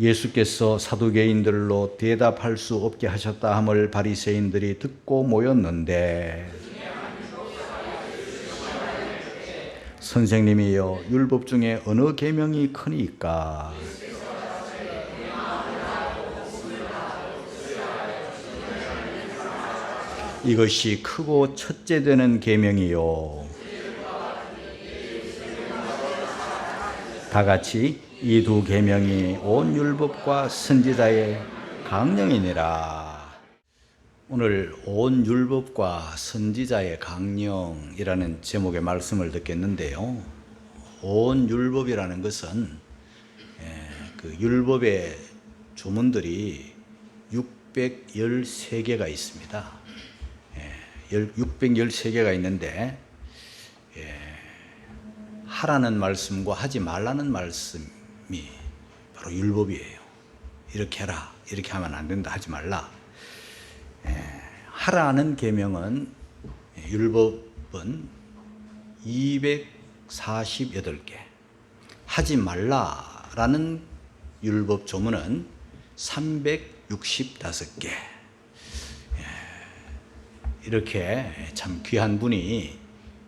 예수께서 사두개인들로 대답할 수 없게 하셨다 함을 바리새인들이 듣고 모였는데 선생님이여 율법 중에 어느 계명이 크니까? 이것이 크고 첫째 되는 계명이요. 다 같이 이 두 계명이 온 율법과 선지자의 강령이니라. 오늘 온 율법과 선지자의 강령이라는 제목의 말씀을 듣겠는데요. 온 율법이라는 것은 예, 그 율법의 조문들이 613개가 있습니다. 예, 613개가 있는데 예, 하라는 말씀과 하지 말라는 말씀 이 바로 율법이에요. 이렇게 해라, 이렇게 하면 안 된다, 하지 말라. 예, 하라는 계명은 예, 율법은 248개, 하지 말라라는 율법 조문은 365개. 예, 이렇게 참 귀한 분이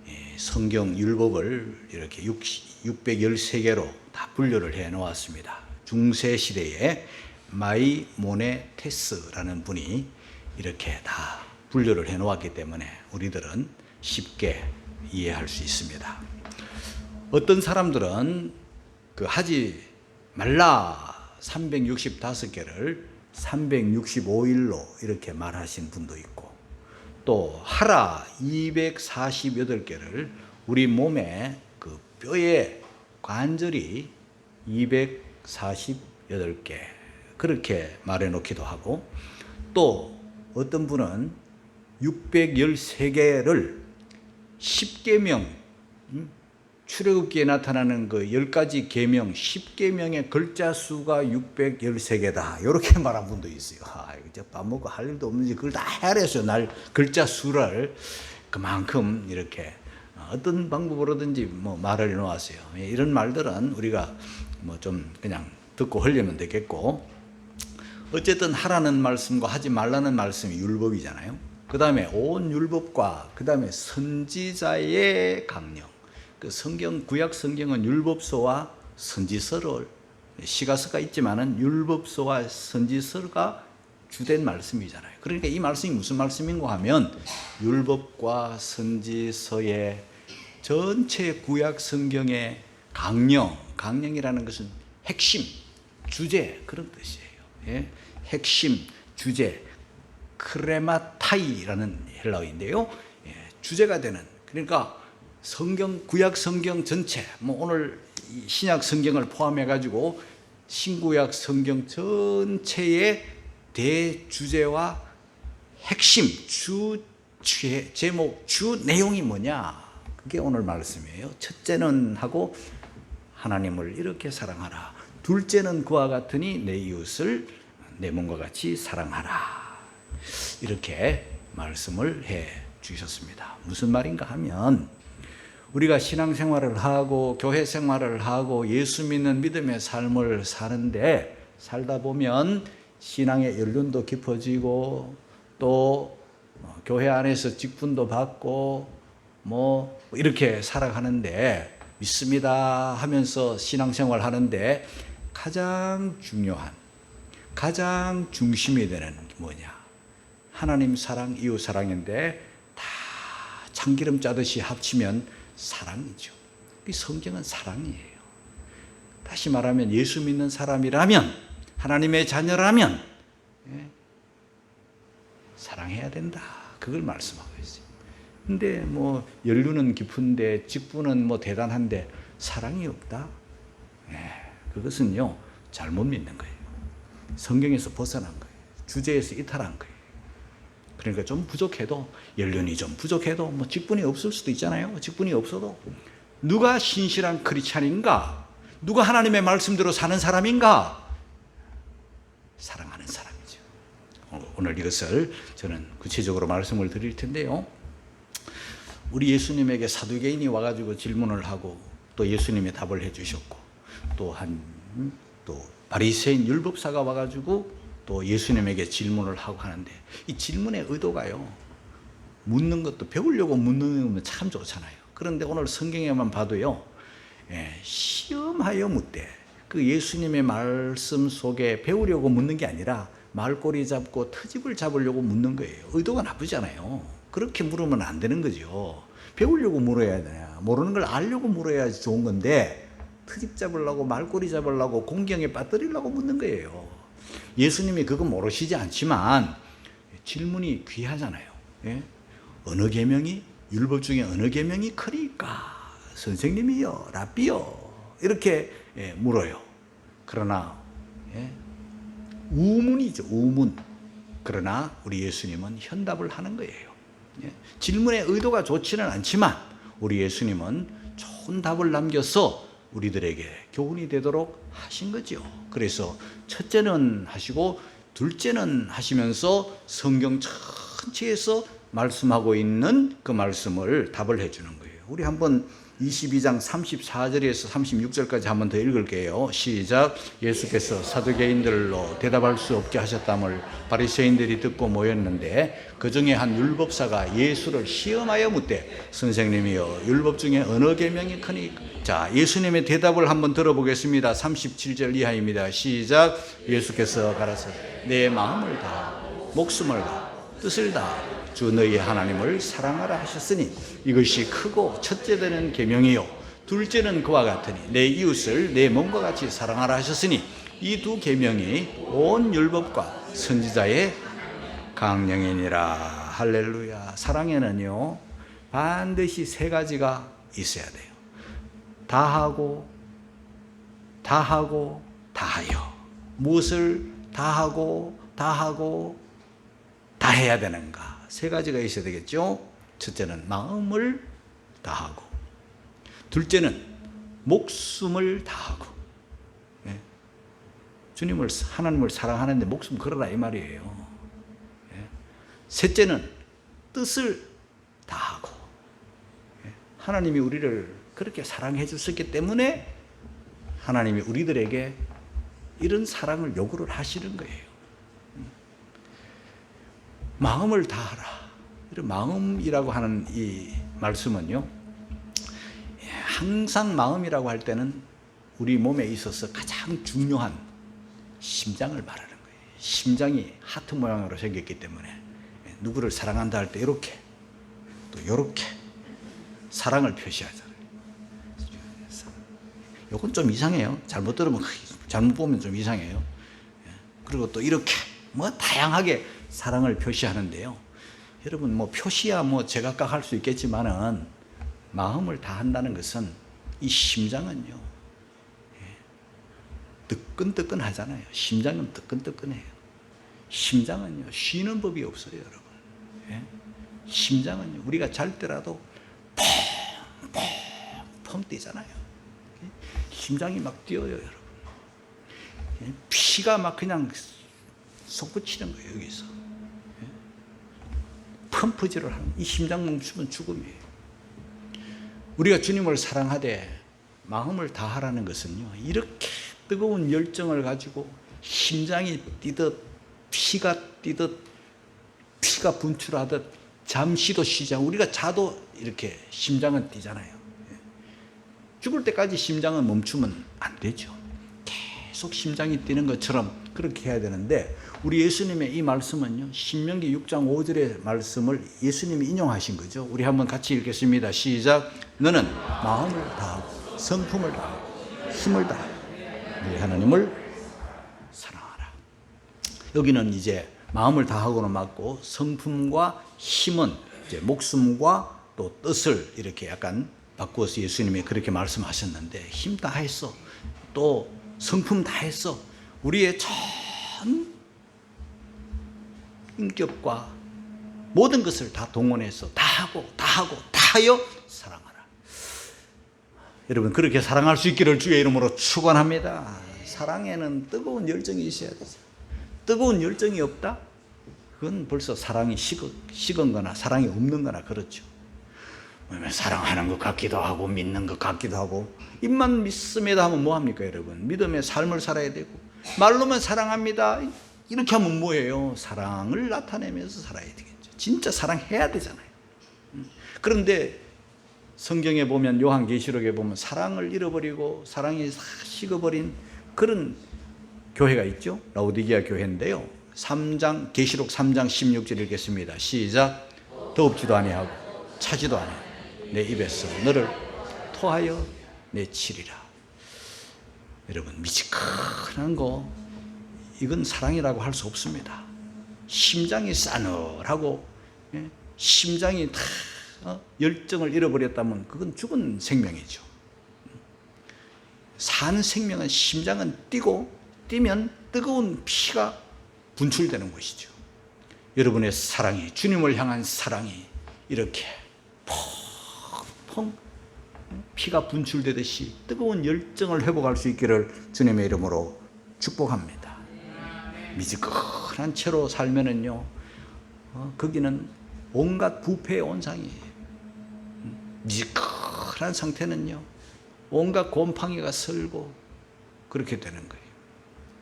예, 성경 율법을 이렇게 613개로 다 분류를 해 놓았습니다. 중세 시대에 마이모네테스라는 분이 이렇게 다 분류를 해 놓았기 때문에 우리들은 쉽게 이해할 수 있습니다. 어떤 사람들은 그 하지 말라 365개를 365일로 이렇게 말하신 분도 있고 또 하라 248개를 우리 몸에 그 뼈에 관절이 248개 그렇게 말해 놓기도 하고 또 어떤 분은 613개를 10계명 출애굽기에 나타나는 그 10가지 계명 10계명의 글자 수가 613개다. 이렇게 말한 분도 있어요. 아, 이제 밥 먹고 할 일도 없는지 그걸 다 헤아려서 날 글자 수를 그만큼 이렇게 어떤 방법으로든지 뭐 말을 해 놓았어요. 이런 말들은 우리가 뭐 좀 그냥 듣고 흘리면 되겠고 어쨌든 하라는 말씀과 하지 말라는 말씀이 율법이잖아요. 그 다음에 온 율법과 그 다음에 선지자의 강령. 그 성경 구약 성경은 율법서와 선지서를 시가서가 있지만은 율법서와 선지서가 주된 말씀이잖아요. 그러니까 이 말씀이 무슨 말씀인가 하면 율법과 선지서의 전체 구약 성경의 강령, 강령이라는 것은 핵심, 주제 그런 뜻이에요. 예? 핵심, 주제, 크레마타이라는 헬라어인데요. 예, 주제가 되는 그러니까 성경 구약 성경 전체 뭐 오늘 신약 성경을 포함해 가지고 신구약 성경 전체의 대주제와 핵심 주 제목 주 내용이 뭐냐 그게 오늘 말씀이에요. 첫째는 하고 하나님을 이렇게 사랑하라. 둘째는 그와 같으니 내 이웃을 내 몸과 같이 사랑하라. 이렇게 말씀을 해 주셨습니다. 무슨 말인가 하면 우리가 신앙생활을 하고 교회 생활을 하고 예수 믿는 믿음의 삶을 사는데 살다 보면 신앙의 연륜도 깊어지고 또 교회 안에서 직분도 받고 뭐 이렇게 살아가는데 믿습니다 하면서 신앙생활 하는데 가장 중요한 가장 중심이 되는 뭐냐 하나님 사랑 이웃 사랑인데 다 참기름 짜듯이 합치면 사랑이죠. 이 성경은 사랑이에요. 다시 말하면 예수 믿는 사람이라면 하나님의 자녀라면 예, 사랑해야 된다. 그걸 말씀하고 있어요. 근데 뭐 연륜은 깊은데 직분은 뭐 대단한데 사랑이 없다. 예, 그것은요 잘못 믿는 거예요. 성경에서 벗어난 거예요. 주제에서 이탈한 거예요. 그러니까 좀 부족해도 연륜이 좀 부족해도 뭐 직분이 없을 수도 있잖아요. 직분이 없어도 누가 신실한 크리스찬인가? 누가 하나님의 말씀대로 사는 사람인가? 사랑하는 사람이죠. 오늘 이것을 저는 구체적으로 말씀을 드릴 텐데요. 우리 예수님에게 사두개인이 와가지고 질문을 하고 또 예수님이 답을 해주셨고 또한또 바리새인 율법사가 와가지고 또 예수님에게 질문을 하고 하는데 이 질문의 의도가요 묻는 것도 배우려고 묻는 건참 좋잖아요. 그런데 오늘 성경에만 봐도요 예, 시험하여 묻되 그 예수님의 말씀 속에 배우려고 묻는 게 아니라 말꼬리 잡고 트집을 잡으려고 묻는 거예요. 의도가 나쁘잖아요. 그렇게 물으면 안 되는 거죠. 배우려고 물어야 되냐. 모르는 걸 알려고 물어야지 좋은 건데 트집 잡으려고 말꼬리 잡으려고 공경에 빠뜨리려고 묻는 거예요. 예수님이 그거 모르시지 않지만 질문이 귀하잖아요. 예? 어느 계명이 율법 중에 어느 계명이 크니까 선생님이요, 라비요 이렇게 예, 물어요. 그러나 예? 우문이죠, 우문. 그러나 우리 예수님은 현답을 하는 거예요. 예? 질문의 의도가 좋지는 않지만 우리 예수님은 좋은 답을 남겨서 우리들에게 교훈이 되도록 하신 거죠. 그래서 첫째는 하시고 둘째는 하시면서 성경 전체에서 말씀하고 있는 그 말씀을 답을 해주는 거예요. 우리 한번 22장 34절에서 36절까지 한번 더 읽을게요. 시작. 예수께서 사두개인들로 대답할 수 없게 하셨담을 바리새인들이 듣고 모였는데 그 중에 한 율법사가 예수를 시험하여 묻되 선생님이여 율법 중에 어느 계명이 크니? 자, 예수님의 대답을 한번 들어보겠습니다. 37절 이하입니다. 시작. 예수께서 가라사대 내 마음을 다 목숨을 다 뜻을 다 주 너희 하나님을 사랑하라 하셨으니 이것이 크고 첫째 되는 계명이요. 둘째는 그와 같으니 내 이웃을 내 몸과 같이 사랑하라 하셨으니 이 두 계명이 온 율법과 선지자의 강령이니라. 할렐루야. 사랑에는요 반드시 세 가지가 있어야 돼요. 다하고 다하고 다하여. 무엇을 다하고 다하고 다 해야 되는가? 세 가지가 있어야 되겠죠. 첫째는 마음을 다하고, 둘째는 목숨을 다하고, 예. 주님을 하나님을 사랑하는데 목숨 걸어라 이 말이에요. 예. 셋째는 뜻을 다하고, 예. 하나님이 우리를 그렇게 사랑해 주셨기 때문에 하나님이 우리들에게 이런 사랑을 요구를 하시는 거예요. 마음을 다하라. 이런 마음이라고 하는 이 말씀은요, 예, 항상 마음이라고 할 때는 우리 몸에 있어서 가장 중요한 심장을 말하는 거예요. 심장이 하트 모양으로 생겼기 때문에 예, 누구를 사랑한다 할 때 이렇게 또 이렇게 사랑을 표시하잖아요. 요건 좀 이상해요. 잘못 들으면 잘못 보면 좀 이상해요. 예, 그리고 또 이렇게 뭐 다양하게 사랑을 표시하는데요. 여러분 뭐 표시야 뭐 제각각 할 수 있겠지만은 마음을 다 한다는 것은 이 심장은요. 예, 뜨끈뜨끈하잖아요. 심장은 뜨끈뜨끈해요. 심장은요 쉬는 법이 없어요, 여러분. 예? 심장은요 우리가 잘 때라도 펑펑펑 뛰잖아요. 예? 심장이 막 뛰어요, 여러분. 예? 피가 막 그냥 솟구치는 거예요, 여기서. 펌프질을 하는 이 심장 멈추면 죽음이에요. 우리가 주님을 사랑하되 마음을 다하라는 것은요. 이렇게 뜨거운 열정을 가지고 심장이 뛰듯 피가 뛰듯 피가 분출하듯 잠시도 쉬지 않고 우리가 자도 이렇게 심장은 뛰잖아요. 죽을 때까지 심장은 멈추면 안 되죠. 계속 심장이 뛰는 것처럼 그렇게 해야 되는데 우리 예수님의 이 말씀은요. 신명기 6장 5절의 말씀을 예수님이 인용하신 거죠. 우리 한번 같이 읽겠습니다. 시작. 너는 마음을 다하고 성품을 다하고 힘을 다하고 네 하나님을 사랑하라. 여기는 이제 마음을 다하고는 맞고 성품과 힘은 이제 목숨과 또 뜻을 이렇게 약간 바꾸어서 예수님이 그렇게 말씀하셨는데 힘 다 했어. 또 성품 다 했어. 우리의 전 인격과 모든 것을 다 동원해서 다 하고 다 하고 다 하여 사랑하라. 여러분 그렇게 사랑할 수 있기를 주의 이름으로 축원합니다. 사랑에는 뜨거운 열정이 있어야 되죠. 뜨거운 열정이 없다? 그건 벌써 사랑이 식은, 식은 거나 사랑이 없는 거나 그렇죠. 사랑하는 것 같기도 하고 믿는 것 같기도 하고 입만 믿습니다 하면 뭐 합니까 여러분? 믿음의 삶을 살아야 되고 말로만 사랑합니다 이렇게 하면 뭐예요? 사랑을 나타내면서 살아야 되겠죠. 진짜 사랑해야 되잖아요. 음. 그런데 성경에 보면 요한계시록에 보면 사랑을 잃어버리고 사랑이 싹 식어버린 그런 교회가 있죠. 라우디기아 교회인데요. 3장 계시록 3장 16절 읽겠습니다. 시작. 더웁지도 아니하고 차지도 아니하고 내 입에서 너를 토하여 내치리라. 여러분 미지근한 거 이건 사랑이라고 할 수 없습니다. 심장이 싸늘하고 예? 심장이 다 어? 열정을 잃어버렸다면 그건 죽은 생명이죠. 사는 생명은 심장은 뛰고 뛰면 뜨거운 피가 분출되는 것이죠. 여러분의 사랑이 주님을 향한 사랑이 이렇게 펑펑 피가 분출되듯이 뜨거운 열정을 회복할 수 있기를 주님의 이름으로 축복합니다. 미지근한 채로 살면은요, 어, 거기는 온갖 부패의 온상이에요. 음, 미지근한 상태는요, 온갖 곰팡이가 설고 그렇게 되는 거예요.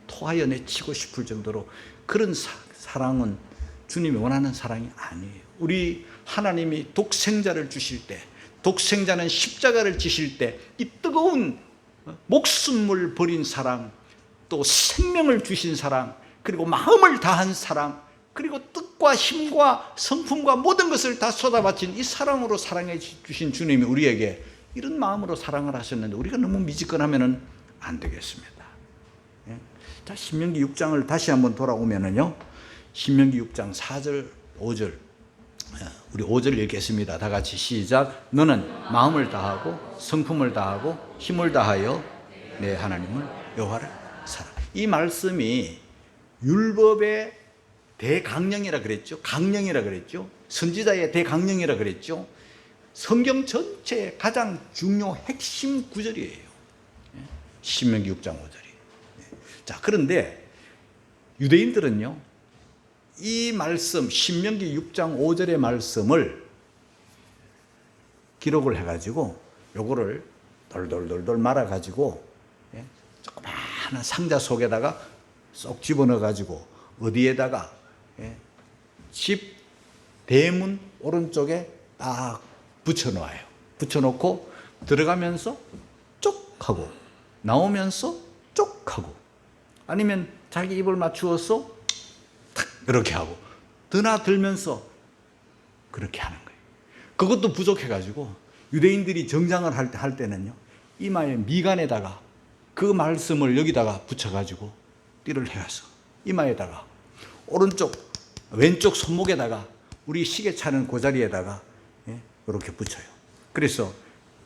토하여 내치고 싶을 정도로 그런 사, 사랑은 주님이 원하는 사랑이 아니에요. 우리 하나님이 독생자를 주실 때, 독생자는 십자가를 지실 때, 이 뜨거운 목숨을 버린 사랑, 또 생명을 주신 사랑, 그리고 마음을 다한 사랑, 그리고 뜻과 힘과 성품과 모든 것을 다 쏟아 바친 이 사랑으로 사랑해 주신 주님이 우리에게 이런 마음으로 사랑을 하셨는데 우리가 너무 미지근하면은 안 되겠습니다. 예? 자, 신명기 6장을 다시 한번 돌아오면은요. 신명기 6장 4절, 5절. 예, 우리 5절 읽겠습니다. 다 같이 시작. 너는 마음을 다하고 성품을 다하고 힘을 다하여 내 하나님을 여호와를 사랑. 이 말씀이 율법의 대강령이라 그랬죠. 강령이라 그랬죠. 선지자의 대강령이라 그랬죠. 성경 전체의 가장 중요 핵심 구절이에요. 예, 신명기 6장 5절이. 자, 그런데 유대인들은요, 이 말씀, 신명기 6장 5절의 말씀을 기록을 해가지고, 요거를 돌돌돌돌 말아가지고, 예, 조그마한 상자 속에다가 쏙 집어넣어가지고, 어디에다가, 예, 집 대문 오른쪽에 딱 붙여놓아요. 붙여놓고 들어가면서 쪽 하고 나오면서 쪽 하고 아니면 자기 입을 맞추어서 탁 이렇게 하고 드나들면서 그렇게 하는 거예요. 그것도 부족해가지고 유대인들이 정장을 할, 때, 할 때는요 이마에 미간에다가 그 말씀을 여기다가 붙여가지고 띠를 해서 이마에다가 오른쪽 왼쪽 손목에다가 우리 시계 차는 그 자리에다가 이렇게 붙여요. 그래서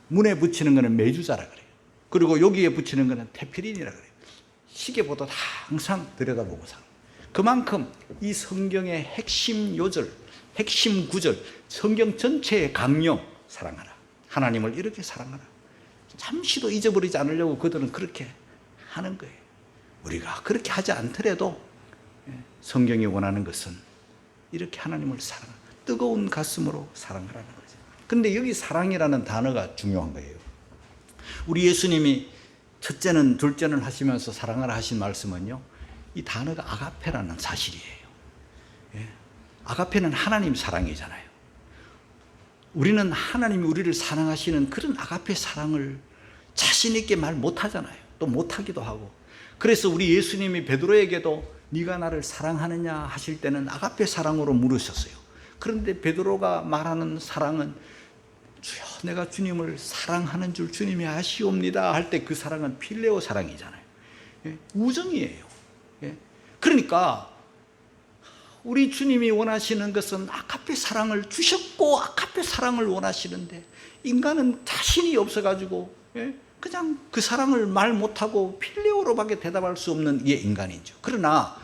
문에 붙이는 거는 메주자라 그래요. 그리고 여기에 붙이는 거는 테피린이라 그래요. 시계보다 항상 들여다보고 살아. 그만큼 이 성경의 핵심 요절, 핵심 구절, 성경 전체의 강령 사랑하라. 하나님을 이렇게 사랑하라. 잠시도 잊어버리지 않으려고 그들은 그렇게 하는 거예요. 우리가 그렇게 하지 않더라도 성경이 원하는 것은 이렇게 하나님을 사랑, 뜨거운 가슴으로 사랑하라는 거예요. 근데 여기 사랑이라는 단어가 중요한 거예요. 우리 예수님이 첫째는 둘째는 하시면서 사랑하라 하신 말씀은요. 이 단어가 아가페라는 사실이에요. 예. 아가페는 하나님 사랑이잖아요. 우리는 하나님이 우리를 사랑하시는 그런 아가페 사랑을 자신 있게 말 못하잖아요. 또 못하기도 하고. 그래서 우리 예수님이 베드로에게도 네가 나를 사랑하느냐 하실 때는 아가페 사랑으로 물으셨어요. 그런데 베드로가 말하는 사랑은 주여 내가 주님을 사랑하는 줄 주님이 아시옵니다 할 때 그 사랑은 필레오 사랑이잖아요. 예? 우정이에요. 예? 그러니까 우리 주님이 원하시는 것은 아카페 사랑을 주셨고 아카페 사랑을 원하시는데 인간은 자신이 없어가지고 예? 그냥 그 사랑을 말 못하고 필레오로밖에 대답할 수 없는 게 인간이죠. 그러나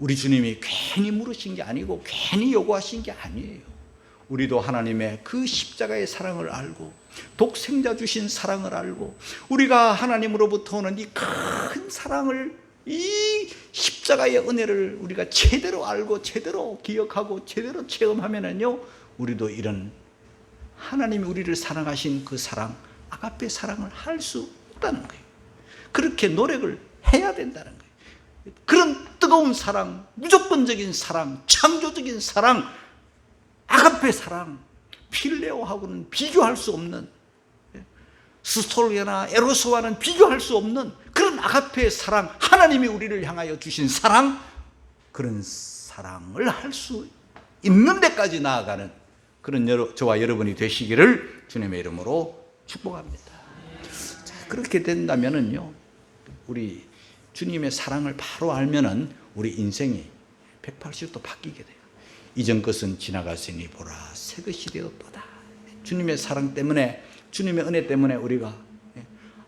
우리 주님이 괜히 물으신 게 아니고 괜히 요구하신 게 아니에요. 우리도 하나님의 그 십자가의 사랑을 알고 독생자 주신 사랑을 알고 우리가 하나님으로부터 오는 이 큰 사랑을 이 십자가의 은혜를 우리가 제대로 알고 제대로 기억하고 제대로 체험하면은요 우리도 이런 하나님이 우리를 사랑하신 그 사랑, 아가페 사랑을 할수 없다는 거예요. 그렇게 노력을 해야 된다는 거예요. 그런 뜨거운 사랑, 무조건적인 사랑, 창조적인 사랑, 아가페 사랑, 필레오하고는 비교할 수 없는 스톨게나 에로스와는 비교할 수 없는 그런 아가페의 사랑, 하나님이 우리를 향하여 주신 사랑, 그런 사랑을 할 수 있는 데까지 나아가는 그런 여러, 저와 여러분이 되시기를 주님의 이름으로 축복합니다. 자, 그렇게 된다면은요, 우리 주님의 사랑을 바로 알면은 우리 인생이 180도 바뀌게 돼요. 이전 것은 지나갔으니 보라 새 것이 되었도다. 주님의 사랑 때문에 주님의 은혜 때문에 우리가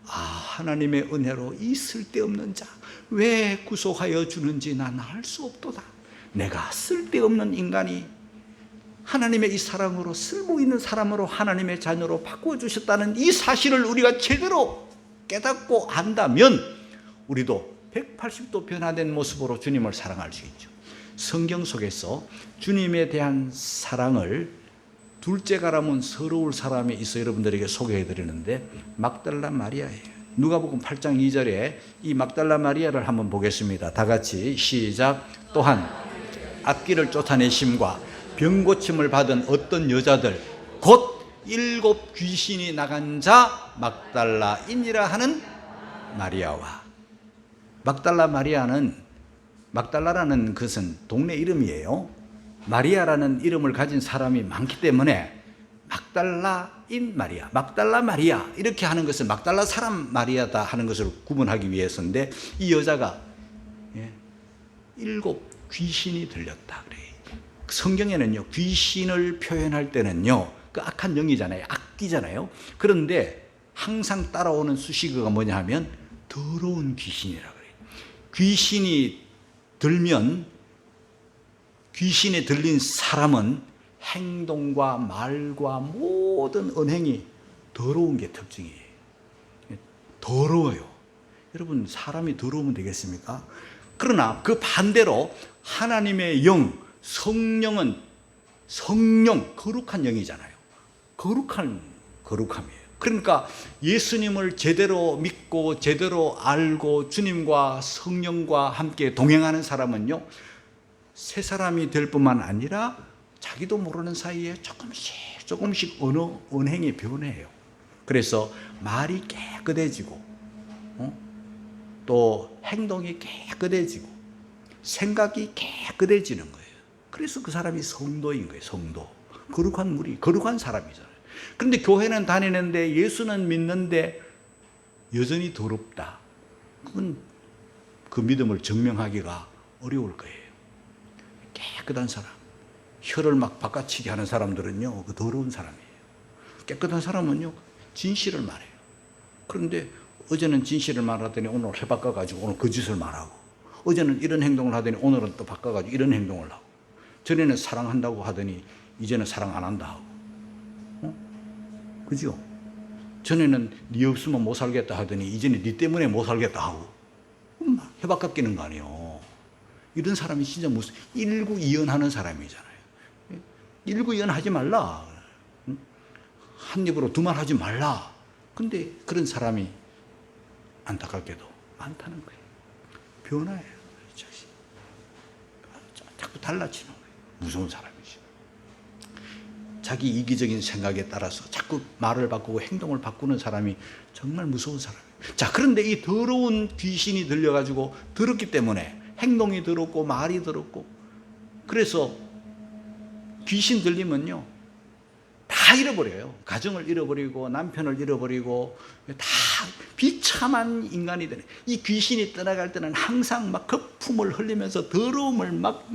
아 하나님의 은혜로 이 쓸데없는 자 왜 구속하여 주는지 난 알 수 없도다. 내가 쓸데없는 인간이 하나님의 이 사랑으로 쓸모 있는 사람으로 하나님의 자녀로 바꾸어 주셨다는 이 사실을 우리가 제대로 깨닫고 안다면 우리도 180도 변화된 모습으로 주님을 사랑할 수 있죠. 성경 속에서 주님에 대한 사랑을 둘째 가라면 서러울 사람이 있어 여러분들에게 소개해 드리는데 막달라 마리아예요. 누가복음 8장 2절에 이 막달라 마리아를 한번 보겠습니다. 다 같이 시작. 또한 악기를 쫓아내심과 병 고침을 받은 어떤 여자들 곧 일곱 귀신이 나간 자 막달라인이라 하는 마리아와 막달라 마리아는 막달라라는 것은 동네 이름이에요. 마리아라는 이름을 가진 사람이 많기 때문에 막달라인 마리아, 막달라 마리아 이렇게 하는 것은 막달라 사람 마리아다 하는 것을 구분하기 위해서인데 이 여자가 예, 일곱 귀신이 들렸다 그래. 성경에는요 귀신을 표현할 때는요 그 악한 영이잖아요, 악기잖아요. 그런데 항상 따라오는 수식어가 뭐냐 하면 더러운 귀신이라 그래요. 귀신이 들면 귀신에 들린 사람은 행동과 말과 모든 언행이 더러운 게 특징이에요. 더러워요. 여러분, 사람이 더러우면 되겠습니까? 그러나 그 반대로 하나님의 영, 성령은 성령, 거룩한 영이잖아요. 거룩한, 거룩함이에요. 그러니까 예수님을 제대로 믿고 제대로 알고 주님과 성령과 함께 동행하는 사람은요, 새 사람이 될 뿐만 아니라 자기도 모르는 사이에 조금씩 조금씩 언어, 언행이 변해요. 그래서 말이 깨끗해지고, 어? 또 행동이 깨끗해지고, 생각이 깨끗해지는 거예요. 그래서 그 사람이 성도인 거예요, 성도. 거룩한 물이, 거룩한 사람이잖아요. 그런데 교회는 다니는데 예수는 믿는데 여전히 더럽다. 그건 그 믿음을 증명하기가 어려울 거예요. 깨끗한 사람. 혀를 막 바깥치게 하는 사람들은요, 그 더러운 사람이에요. 깨끗한 사람은요, 진실을 말해요. 그런데 어제는 진실을 말하더니 오늘 해 바꿔가지고 오늘 거짓을 말하고, 어제는 이런 행동을 하더니 오늘은 또 바꿔가지고 이런 행동을 하고, 전에는 사랑한다고 하더니 이제는 사랑 안 한다 하고, 어? 그죠? 전에는 네 없으면 못 살겠다 하더니 이제는 네 때문에 못 살겠다 하고, 해 바꿔끼는 거 아니에요. 이런 사람이 진짜 무슨 일구이연하는 사람이잖아요. 일구이연 하지 말라. 한 입으로 두 말 하지 말라. 근데 그런 사람이 안타깝게도 많다는 거예요. 자식. 자꾸 달라지는 거예요. 무서운 사람이죠. 자기 이기적인 생각에 따라서 자꾸 말을 바꾸고 행동을 바꾸는 사람이 정말 무서운 사람이에요. 자, 그런데 이 더러운 귀신이 들려가지고 더럽기 때문에 행동이 더럽고 말이 더럽고. 그래서 귀신 들리면요 다 잃어버려요. 가정을 잃어버리고 남편을 잃어버리고 다 비참한 인간이 되는 이 귀신이 떠나갈 때는 항상 막 거품을 흘리면서 더러움을 막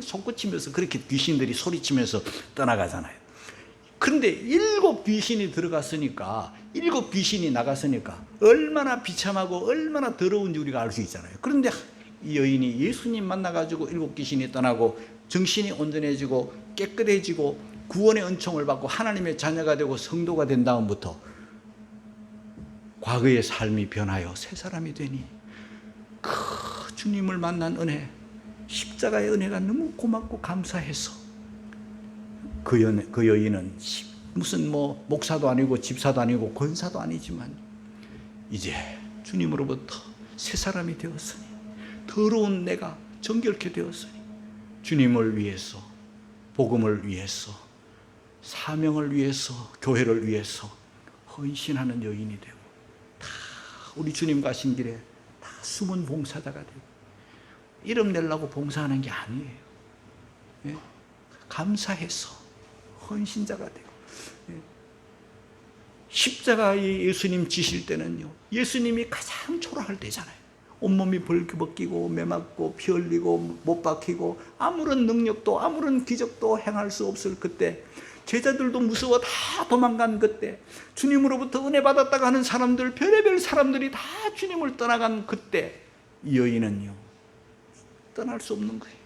솟구치면서 그렇게 귀신들이 소리치면서 떠나가잖아요. 그런데 일곱 귀신이 들어갔으니까 일곱 귀신이 나갔으니까 얼마나 비참하고 얼마나 더러운지 우리가 알 수 있잖아요. 그런데 이 여인이 예수님 만나가지고 일곱 귀신이 떠나고 정신이 온전해지고 깨끗해지고 구원의 은총을 받고 하나님의 자녀가 되고 성도가 된 다음부터 과거의 삶이 변하여 새 사람이 되니 그 주님을 만난 은혜 십자가의 은혜가 너무 고맙고 감사해서 그, 연, 그 여인은 무슨 뭐 목사도 아니고 집사도 아니고 권사도 아니지만 이제 주님으로부터 새 사람이 되었으니 더러운 내가 정결케 되었으니 주님을 위해서 복음을 위해서 사명을 위해서 교회를 위해서 헌신하는 여인이 되고 다 우리 주님 가신 길에 다 숨은 봉사자가 되고 이름 내려고 봉사하는 게 아니에요. 예? 감사해서 헌신자가 되고 예. 십자가에 예수님 지실 때는요 예수님이 가장 초라할 때잖아요 온몸이 벌거벗기고 매맞고 피 흘리고 못 박히고 아무런 능력도 아무런 기적도 행할 수 없을 그때 제자들도 무서워 다 도망간 그때 주님으로부터 은혜 받았다가 하는 사람들 별의별 사람들이 다 주님을 떠나간 그때 이 여인은요 떠날 수 없는 거예요.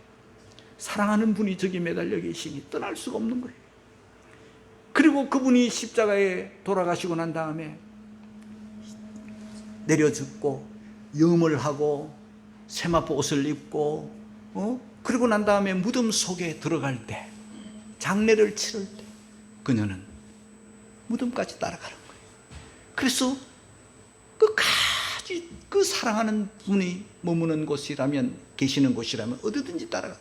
사랑하는 분이 저기 매달려 계시니 떠날 수가 없는 거예요. 그리고 그분이 십자가에 돌아가시고 난 다음에 내려 죽고 염을 하고 세마포 옷을 입고 어? 그리고 난 다음에 무덤 속에 들어갈 때 장례를 치를 때 그녀는 무덤까지 따라가는 거예요. 그래서 끝까지 그 사랑하는 분이 머무는 곳이라면 계시는 곳이라면 어디든지 따라가.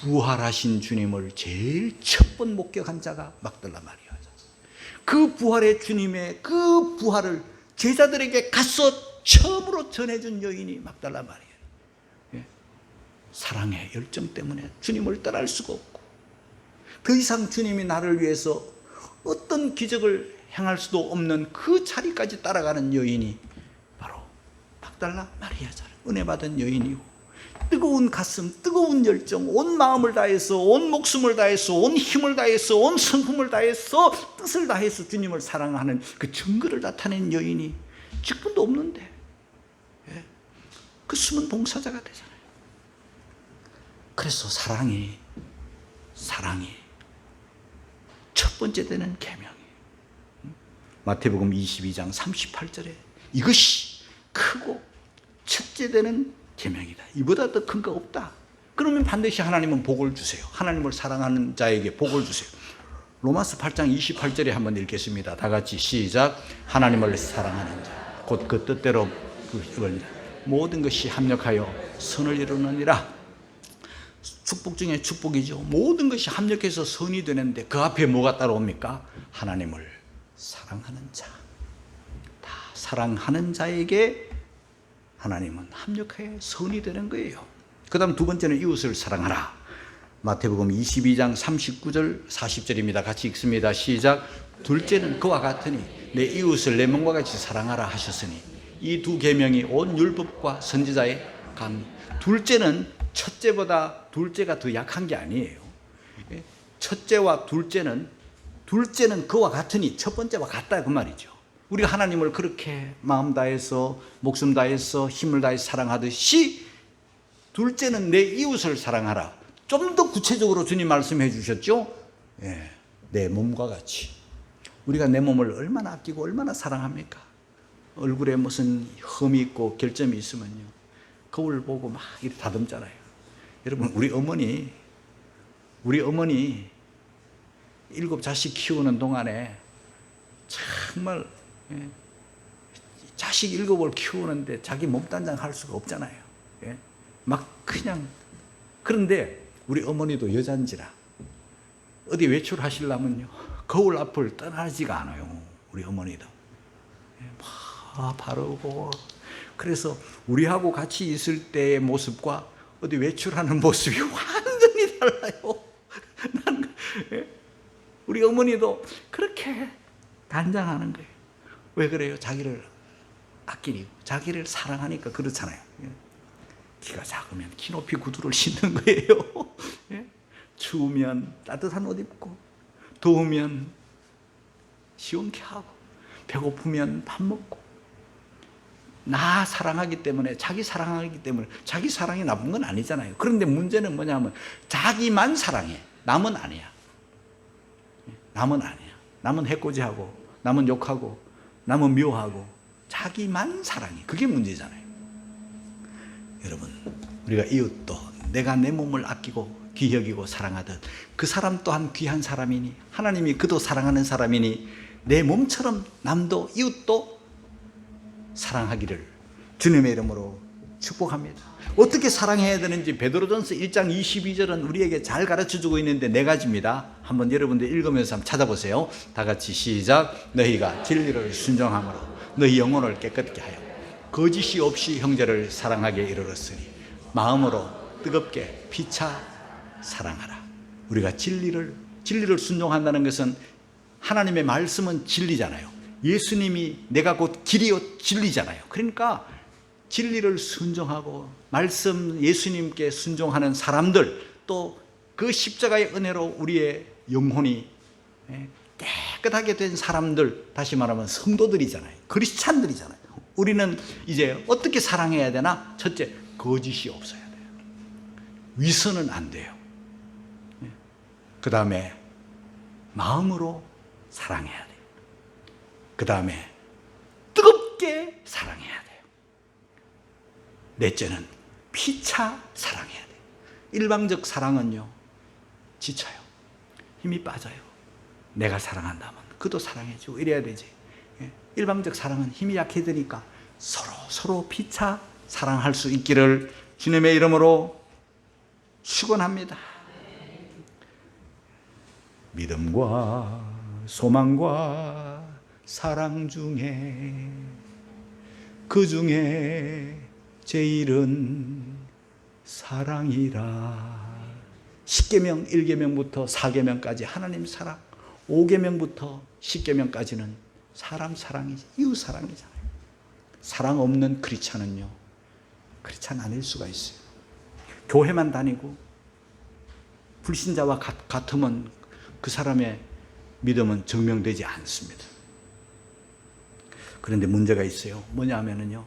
부활하신 주님을 제일 첫 번 목격한 자가 막달라 마리아죠. 그 부활의 주님의 그 부활을 제자들에게 가서 처음으로 전해준 여인이 막달라 마리아. 예. 사랑의 열정 때문에 주님을 떠날 수가 없고 더 이상 주님이 나를 위해서 어떤 기적을 행할 수도 없는 그 자리까지 따라가는 여인이 바로 막달라 마리아잖아. 은혜 받은 여인이고 뜨거운 가슴, 뜨거운 열정, 온 마음을 다해서, 온 목숨을 다해서, 온 힘을 다해서, 온 성품을 다해서, 뜻을 다해서 주님을 사랑하는 그 증거를 나타낸 여인이 직분도 없는데, 예? 그 숨은 봉사자가 되잖아요. 그래서 사랑이, 사랑이 첫 번째 되는 계명이 마태복음 22장 38절에 이것이 크고 첫째 되는 계명이다. 이보다 더 큰 거 없다. 그러면 반드시 하나님은 복을 주세요. 하나님을 사랑하는 자에게 복을 주세요. 로마스 8장 28절에 한번 읽겠습니다. 다 같이 시작. 하나님을 사랑하는 자, 곧 그 뜻대로 그걸 모든 것이 합력하여 선을 이루느니라. 축복 중에 축복이죠. 모든 것이 합력해서 선이 되는데 그 앞에 뭐가 따라옵니까? 하나님을 사랑하는 자. 다 사랑하는 자에게 하나님은 합력하여 선이 되는 거예요. 그 다음 두 번째는 이웃을 사랑하라. 마태복음 22장 39절 40절입니다. 같이 읽습니다. 시작. 둘째는 그와 같으니 내 이웃을 내 몸과 같이 사랑하라 하셨으니 이 두 계명이 온 율법과 선지자의 강. 둘째는 첫째보다 둘째가 더 약한 게 아니에요. 예? 첫째와 둘째는 둘째는 그와 같으니 첫 번째와 같다 그 말이죠. 우리가 하나님을 그렇게 마음 다해서 목숨 다해서 힘을 다해서 사랑하듯이 둘째는 내 이웃을 사랑하라. 좀 더 구체적으로 주님 말씀해 주셨죠? 예, 내 몸과 같이. 우리가 내 몸을 얼마나 아끼고 얼마나 사랑합니까? 얼굴에 무슨 흠이 있고 결점이 있으면요. 거울 보고 막 이렇게 다듬잖아요. 여러분, 우리 어머니, 우리 어머니 일곱 자식 키우는 동안에 정말 예, 자식 일곱을 키우는데 자기 몸단장 할 수가 없잖아요. 예? 막 그냥 그런데 우리 어머니도 여잔지라 어디 외출하시려면요 거울 앞을 떠나지가 않아요. 우리 어머니도 예, 막 바르고 그래서 우리하고 같이 있을 때의 모습과 어디 외출하는 모습이 완전히 달라요. 난, 예? 우리 어머니도 그렇게 단장하는 거예요. 왜 그래요? 자기를 아끼고 자기를 사랑하니까 그렇잖아요. 예. 키가 작으면 키 높이 구두를 신는 거예요. 예? 추우면 따뜻한 옷 입고 더우면 시원케 하고 배고프면 밥 먹고 나 사랑하기 때문에 자기 사랑하기 때문에 자기 사랑이 나쁜 건 아니잖아요. 그런데 문제는 뭐냐면 자기만 사랑해. 남은 아니야. 예. 남은 아니야. 남은 해코지하고 남은 욕하고 남은 묘하고 자기만 사랑해. 그게 문제잖아요. 여러분, 우리가 이웃도 내가 내 몸을 아끼고 귀히 여기고 사랑하듯 그 사람 또한 귀한 사람이니 하나님이 그도 사랑하는 사람이니 내 몸처럼 남도 이웃도 사랑하기를 주님의 이름으로 축복합니다. 어떻게 사랑해야 되는지 베드로전서 1장 22절은 우리에게 잘 가르쳐 주고 있는데 네 가지입니다. 한번 여러분들 읽으면서 한번 찾아보세요. 다 같이 시작. 너희가 진리를 순종함으로 너희 영혼을 깨끗게 하여 거짓이 없이 형제를 사랑하게 이르렀으니 마음으로 뜨겁게 피차 사랑하라. 우리가 진리를 진리를 순종한다는 것은 하나님의 말씀은 진리잖아요. 예수님이 내가 곧 길이요 진리잖아요. 그러니까 진리를 순종하고 말씀 예수님께 순종하는 사람들 또 그 십자가의 은혜로 우리의 영혼이 예, 깨끗하게 된 사람들 다시 말하면 성도들이잖아요. 크리스찬들이잖아요. 우리는 이제 어떻게 사랑해야 되나? 첫째, 거짓이 없어야 돼요. 위선은 안 돼요. 그 다음에 마음으로 사랑해야 돼요. 그 다음에 뜨겁게 사랑해야 돼요. 넷째는 피차 사랑해야 돼요. 일방적 사랑은요, 지쳐요. 힘이 빠져요. 내가 사랑한다면 그도 사랑해주고 이래야 되지. 예. 일방적 사랑은 힘이 약해지니까 서로 서로 피차 사랑할 수 있기를 주님의 이름으로 축원합니다. 믿음과 소망과 사랑 중에 그 중에 제일은 사랑이라. 10계명 1계명부터 4계명까지 하나님 사랑, 5계명부터 10계명까지는 사람 사랑이지 이웃 사랑이잖아요. 사랑 없는 크리스찬은요. 크리스찬 아닐 수가 있어요. 교회만 다니고 불신자와 같, 같으면 그 사람의 믿음은 증명되지 않습니다. 그런데 문제가 있어요. 뭐냐 하면은요.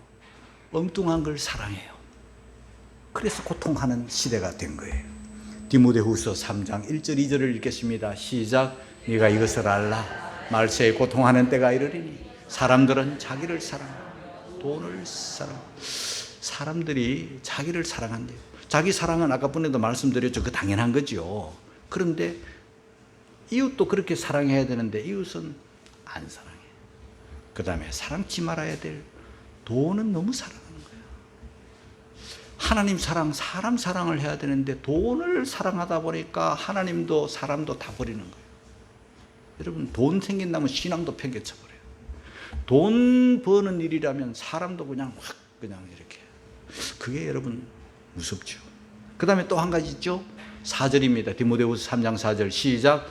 엉뚱한 걸 사랑해요. 그래서 고통하는 시대가 된 거예요. 디모데후서 3장 1절 2절을 읽겠습니다. 시작. 네가 이것을 알라. 말세에 고통하는 때가 이르리니 사람들은 자기를 사랑하고 돈을 사랑. 사람들이 자기를 사랑한대요. 자기 사랑은 아까 번에도 말씀드렸죠. 그 당연한 거죠. 그런데 이웃도 그렇게 사랑해야 되는데 이웃은 안 사랑해. 그 다음에 사랑치 말아야 될 돈은 너무 사랑하는 거예요. 하나님 사랑, 사람 사랑을 해야 되는데 돈을 사랑하다 보니까 하나님도 사람도 다 버리는 거예요. 여러분, 돈 생긴다면 신앙도 팽개쳐 버려요. 돈 버는 일이라면 사람도 그냥 확 그냥 이렇게. 그게 여러분 무섭죠. 그 다음에 또 한 가지 있죠. 4절입니다. 디모데후서 3장 4절 시작.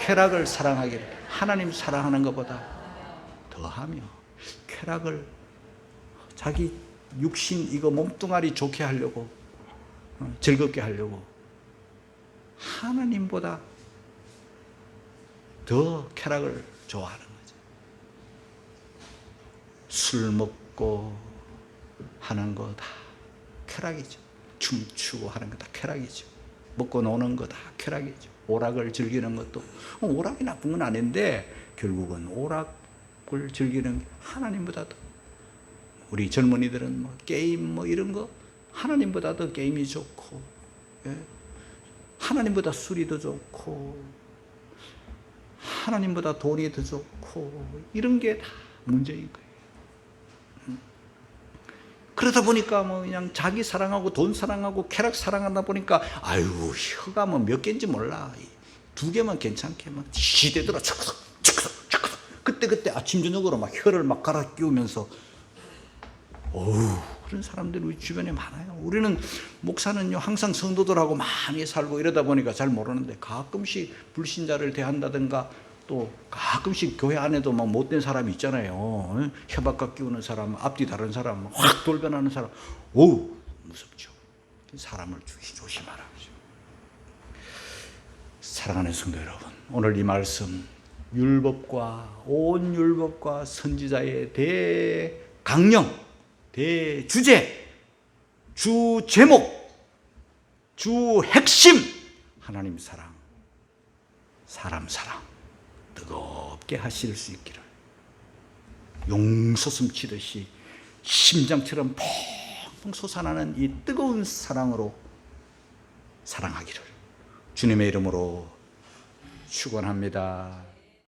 쾌락을 사랑하기를 하나님 사랑하는 것보다 더하며 쾌락을 자기 육신 이거 몸뚱아리 좋게 하려고 어, 즐겁게 하려고 하나님보다 더 쾌락을 좋아하는 거죠. 술 먹고 하는 거 다 쾌락이죠. 춤추고 하는 거 다 쾌락이죠. 먹고 노는 거 다 쾌락이죠. 오락을 즐기는 것도 어, 오락이 나쁜 건 아닌데 결국은 오락 을 즐기는 게 하나님보다 더 우리 젊은이들은 뭐 게임 뭐 이런 거 하나님보다 더 게임이 좋고 예? 하나님보다 술이 더 좋고 하나님보다 돈이 더 좋고 이런 게 다 문제인 거예요. 음. 그러다 보니까 뭐 그냥 자기 사랑하고 돈 사랑하고 쾌락 사랑하다 보니까 아유 혀가 뭐 몇 개인지 몰라 두 개만 괜찮게 막 시대들어 척석 척석 그때 그때 아침 저녁으로 막 혀를 막 갈아 끼우면서 어우 그런 사람들이 우리 주변에 많아요. 우리는 목사는요 항상 성도들하고 많이 살고 이러다 보니까 잘 모르는데 가끔씩 불신자를 대한다든가 또 가끔씩 교회 안에도 막 못된 사람이 있잖아요. 협박과 끼우는 사람, 앞뒤 다른 사람, 확 돌변하는 사람. 어우 무섭죠. 사람을 조심하라. 사랑하는 성도 여러분, 오늘 이 말씀 율법과 온 율법과 선지자의 대강령, 대주제, 주 제목, 주 핵심 하나님 사랑, 사람 사랑 뜨겁게 하실 수 있기를 용솟음 치듯이 심장처럼 펑펑 솟아나는 이 뜨거운 사랑으로 사랑하기를 주님의 이름으로 축원합니다.